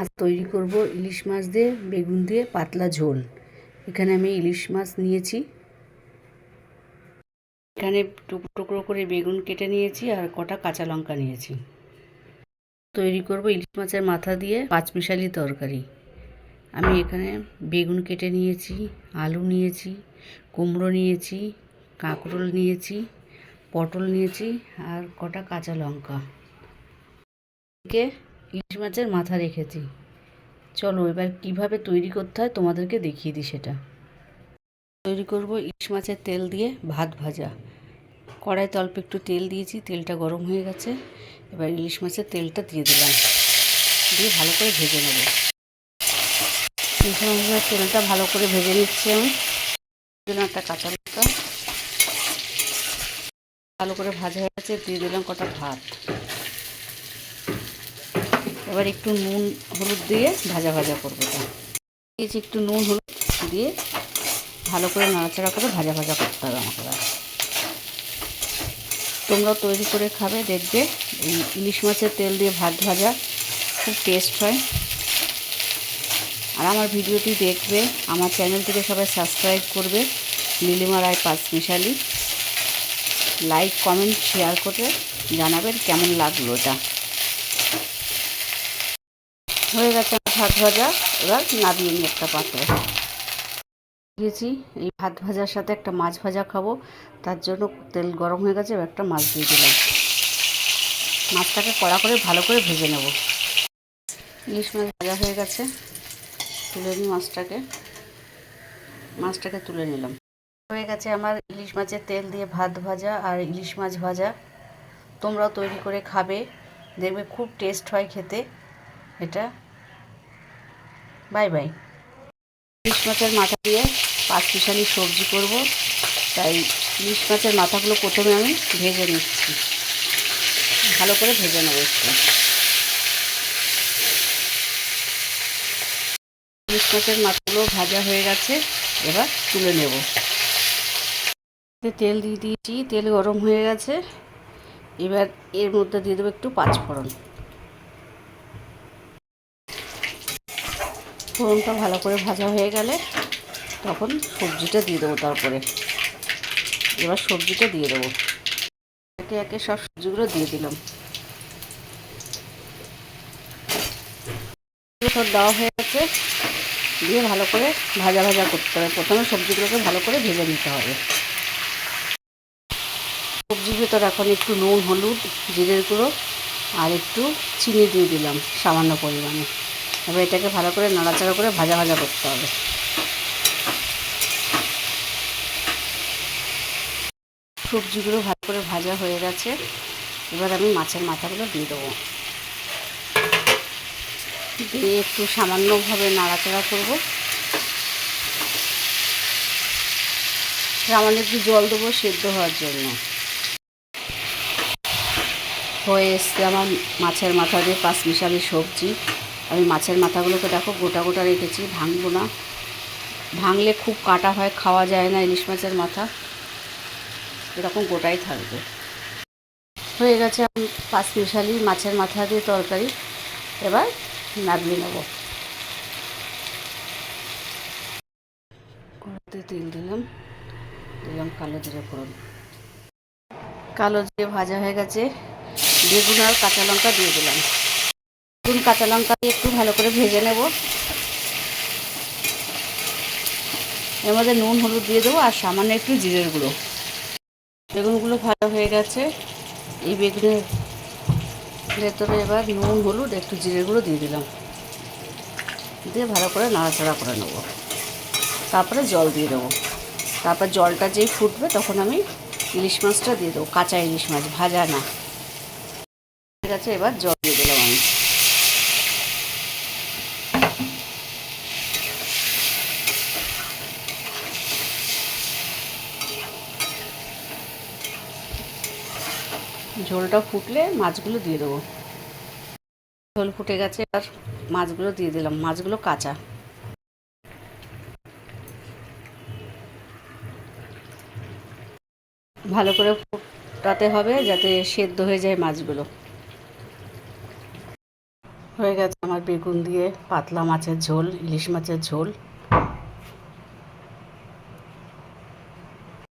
আজ তৈরি করব ইলিশ মাছ দিয়ে, বেগুন দিয়ে পাতলা ঝোল। এখানে আমি ইলিশ মাছ নিয়েছি। এখানে টুকরো টুকরো করে বেগুন কেটে নিয়েছি আর কটা কাঁচা লঙ্কা নিয়েছি। তৈরি করব ইলিশ মাছের মাথা দিয়ে পাঁচমিশালি তরকারি। আমি এখানে বেগুন কেটে নিয়েছি, আলু নিয়েছি, কুমড়ো নিয়েছি, কাঁকরোল নিয়েছি, পটল নিয়েছি আর কটা কাঁচা লঙ্কা। ইলিশ মাছের মাথা রেখেছি। চলো এবার কীভাবে তৈরি করতে হয় তোমাদেরকে দেখিয়ে দিই সেটা। তৈরি করব ইলিশ মাছের তেল দিয়ে ভাত ভাজা। কড়াইতে অল্প একটু তেল দিয়েছি, তেলটা গরম হয়ে গেছে। এবার ইলিশ মাছের তেলটা দিয়ে দিলাম। দিয়ে ভালো করে ভেজে নেব। ইলিশ মাছের তেলটা ভালো করে ভেজে নিচ্ছি আমি। দিলাম একটা কাঁচা লঙ্কা। ভালো করে ভাজা হয়ে গেছে, দিয়ে দিলাম কটা ভাত। এবার একটু নুন হলুদ দিয়ে ভাজা ভাজা করব দিয়েছি একটু নুন হলুদ দিয়ে ভালো করে নাড়াচাড়া করে ভাজা ভাজা করতে হবে আমাকে তোমরাও তৈরি করে খাবে, দেখবে ইলিশ মাছের তেল দিয়ে ভাত ভাজা খুব টেস্ট হয়। আর আমার ভিডিওটি দেখবে, আমার চ্যানেলটিকে সবাই সাবস্ক্রাইব করবে নীলিমা রায় পাঁচ মিশালি। লাইক কমেন্ট শেয়ার করে জানাবেন কেমন লাগল এটা। হয়ে গেছে ভাত ভাজা। এবার নাবিয়ে নিই একটা পাত্রে। দিয়েছি, এই ভাত ভাজার সাথে একটা মাছ ভাজা খাব। তার জন্য তেল গরম হয়ে গেছে একটা মাছ দিয়ে দিলাম। মাছটাকে কড়া করে ভালো করে ভেজে নেব। ইলিশ মাছ ভাজা হয়ে গেছে। তুলে নিই মাছটাকে। মাছটাকে তুলে নিলাম। হয়ে গেছে আমার ইলিশ মাছের তেল দিয়ে ভাত ভাজা আর ইলিশ মাছ ভাজা। তোমরাও তৈরি করে খাবে। দেখবে খুব টেস্ট হয় খেতে। এটা। Bye bye. ইলিশ মাছের মাথা দিয়ে পাঁচ পিসালি সবজি করব। তাই ইলিশ মাছের মাথাগুলো প্রথমে আমি ভেজে নিচ্ছি। ভালো করে ভেজে নেব একটু। ইলিশ মাছের মাথাগুলো ভাজা হয়ে গেছে, এবার তুলে নেব। তেল দিয়ে দিয়েছি, তেল গরম হয়ে গেছে। এবার এর মধ্যে দিয়ে দেবো একটু পাঁচফোড়ন। ফোড়নটা ভালো করে ভাজা হয়ে গেলে তখন সবজিটা দিয়ে দেবো তারপরে। এবার সবজিটা দিয়ে দেবো। একে একে সব সবজিগুলো দিয়ে দিলাম। সব দেওয়া হয়ে গেছে। দিয়ে ভালো করে ভাজা ভাজা করতে হবে। প্রথমে সবজিগুলোকে ভালো করে ভেজে নিতে হবে। সবজির ভেতর এখন একটু নুন, হলুদ, জিরের গুঁড়ো আর একটু চিনি দিয়ে দিলাম সামান্য পরিমাণে। এবার এটাকে ভালো করে নাড়াচাড়া করে ভাজা ভাজা করতে হবে। সবজিগুলো ভালো করে ভাজা হয়ে গেছে। এবার আমি মাছের মাথাগুলো দিয়ে দেবো। দিয়ে একটু সামান্যভাবে নাড়াচাড়া করব। সামান্য একটু জল দেবো সেদ্ধ হওয়ার জন্য। হয়ে এসছে আমার মাছের মাথা দিয়ে পাঁচ মিশালি সবজি। আমি মাছের মাথাগুলোকে দেখো গোটা গোটা রেখেছি, ভাঙবো না। ভাঙলে খুব কাটা হয়, খাওয়া যায় না ইলিশ মাছের মাথা। এরকম গোটাই থাকবে। হয়ে গেছে আমি পাঁচ মিশালি মাছের মাথা দিয়ে তরকারি। এবার নামিয়ে নেব। কড়াতে তেল দিলাম দিলাম কালো জিরে ফোড়ন। কালো জিরে ভাজা হয়ে গেছে। বেগুন আর কাঁচা লঙ্কা দিয়ে দিলাম। বেগুন কাঁচা লঙ্কা দিয়ে একটু ভালো করে ভেজে নেব। এর মধ্যে নুন, হলুদ দিয়ে দেবো আর সামান্য একটু জিরের গুঁড়ো। বেগুনগুলো ভালো হয়ে গেছে। এই বেগুনের ভেতরে এবার নুন, হলুদ, একটু জিরের গুঁড়ো দিয়ে দিলাম। দিয়ে ভালো করে নাড়াচাড়া করে নেব। তারপরে জল দিয়ে দেবো। তারপর জলটা যেই ফুটবে তখন আমি ইলিশ মাছটা দিয়ে দেবো। কাঁচা ইলিশ মাছ, ভাজা না। ঠিক আছে, এবার জল দিয়ে দিলাম আমি। ঝোলটা ফুটলে মাছগুলো দিয়ে দেবো। ঝোল ফুটে গেছে আর মাছগুলো দিয়ে দিলাম। মাছগুলো কাঁচা। ভালো করে ফুটাতে হবে যাতে সেদ্ধ হয়ে যায় মাছগুলো। হয়ে গেছে আমার বেগুন দিয়ে পাতলা মাছের ঝোল, ইলিশ মাছের ঝোল।